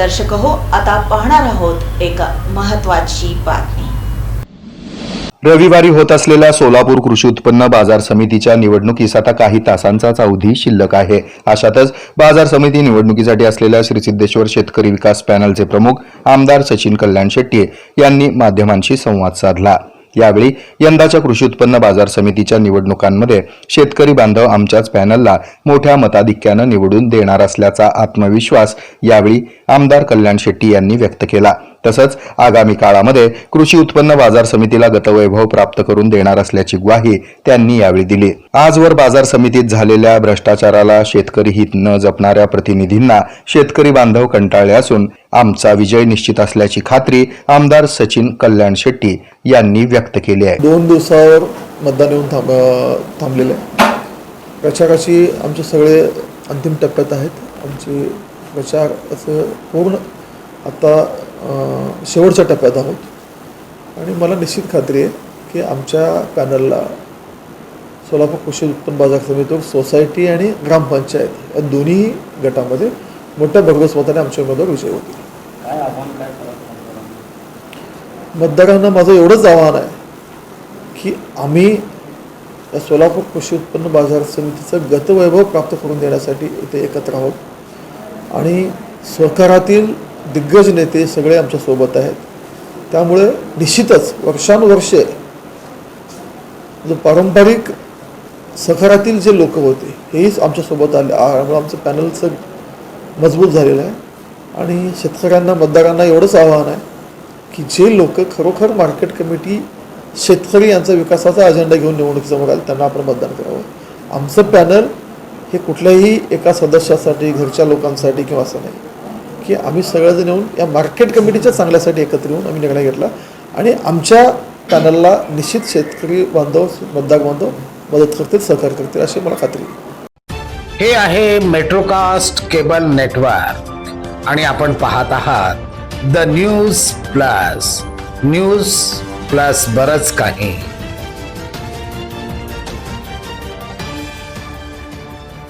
दर्शक हो आता पाहणार आहोत एक महत्वाची बातमी. रविवारी होत असलेल्या सोलापूर कृषी उत्पन्न बाजार समितीच्या निवडणुकीस आता काही तासांचाच अवधी शिल्लक आहे. अशातच बाजार समिती निवडणुकीसाठी असलेल्या श्री सिद्धेश्वर शेतकरी विकास पॅनलचे प्रमुख आमदार सचिन कल्याण शेट्टी यांनी माध्यमांशी संवाद साधला. यावेळी यंदाच्या कृषी उत्पन्न बाजार समितीच्या निवडणुकांमध्ये शेतकरी बांधव आमच्याच पॅनलला मोठ्या मताधिक्यानं निवडून देणार असल्याचा आत्मविश्वास यावेळी आमदार कल्याण शेट्टी यांनी व्यक्त केला. तसंच आगामी काळामध्ये कृषी उत्पन्न बाजार समितीला गतवैभव प्राप्त करून देणार असल्याची ग्वाही त्यांनी यावेळी दिली. आजवर बाजार समितीत झालेल्या भ्रष्टाचाराला शेतकरी हित न जपणाऱ्या प्रतिनिधींना शेतकरी बांधव कंटाळले असून आमचा विजय निश्चित असल्याची खात्री आमदार सचिन कल्याण शेट्टी यांनी व्यक्त केली आहे. दोन दिवसावर मतदान येऊन थांब थांबलेलं आहे. प्रचाराची आमचे सगळे अंतिम टप्प्यात आहेत. आमचे प्रचार असं पूर्ण आता शेवटच्या टप्प्यात आहोत. आणि मला निश्चित खात्री आहे की आमच्या पॅनलला सोलापूर कृषी उत्पन्न बाजार समितीवर सोसायटी आणि ग्रामपंचायत या दोन्ही गटामध्ये मोठ्या भरघोस मताने आमचे उमेदवार विजय होतील. मतदारांना माझं एवढंच आव्हान आहे की आम्ही या सोलापूर कृषी उत्पन्न बाजार समितीचं गतवैभव प्राप्त करून देण्यासाठी इथे एकत्र आहोत. आणि सहकारातील दिग्गज नेते सगळे आमच्यासोबत आहेत. त्यामुळे निश्चितच वर्षानुवर्षे जो पारंपरिक सखरातील जे लोक होते हेच आमच्यासोबत आले. त्यामुळे आमचं पॅनलचं मजबूत झालेलं आहे. आणि शेतकऱ्यांना मतदारांना एवढंच आव्हान आहे की जे लोक खरोखर मार्केट कमिटी शेतकरी यांचा विकासाचा अजेंडा घेऊन निवडणुकीसमोर आले त्यांना आपण मतदान करावं. आमचं पॅनल हे कुठल्याही एका सदस्यासाठी घरच्या लोकांसाठी किंवा असं नाही. की आम्ही सगळेजण येऊन या मार्केट कमिटीच्या चांगल्यासाठी एकत्र येऊन आम्ही निर्णय घेतला. आणि आमच्या पॅनलला निश्चित शेतकरी बांधव मतदार बांधव मदत करतील सहकार्य करतील अशी मला खात्री हे आहे मेट्रोकास्ट केबल नेटवर्क आणि आपण पाहत आहात the news plus news plus बरंच काही.